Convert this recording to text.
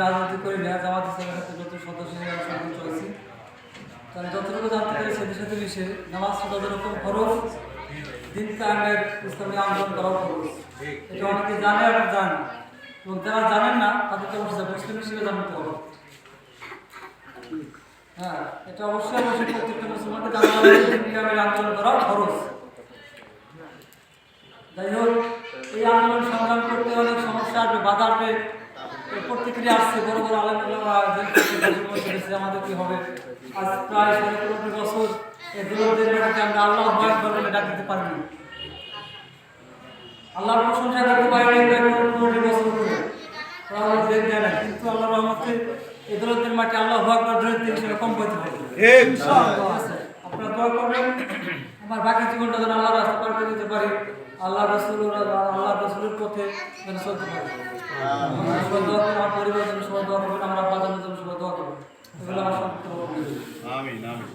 রাজনীতি করি না জামাত ইসলামের যত সদস্য হিসেবে যতটুকু জানতে পারি সাথে সাথে নামাজ যেরকম খরচ দিন আন্দোলন করা এটা অনেকে জানে আর জানে। এবং যারা জানেন না, তাদেরকে অবশ্যই মুসলিম হিসেবে জানতে হবে। হ্যাঁ এটা অবশ্যই অবশ্যই প্রত্যেকটা মুসলমানকে আন্দোলন করা খরচ। যাই হোক, এই আন্দোলন সংগ্রাম করতে অনেক সমস্যা আসবে, বাধা আসবে। আসছে, বড় বড় আমাদের কি হবে। আজ প্রায় সাড়ে পনেরো বছর এই আমরা আল্লাহ বলে ডাক দিতে পারিনি। আল্লাহর প্রশংসা দেয় না কিন্তু আল্লাহ রহমতে এ দরদের মাটি আল্লাহ আকবার ধরে দিন সেটা কম পাইতে পারি আপনারা দোয়া করবেন আমার বাকি জীবনটা যেন আল্লাহ রাস্তা পার করে দিতে পারি আল্লাহ রসুল আল্লাহ রসুলের পথে যেন চলতে পারি। সবাই দোয়া করবেন আমার পরিবারের জন্য সবাই দোয়া করবেন আমার আব্বা জন্য সবাই দোয়া করবেন। এগুলো আমার সত্য আমিন।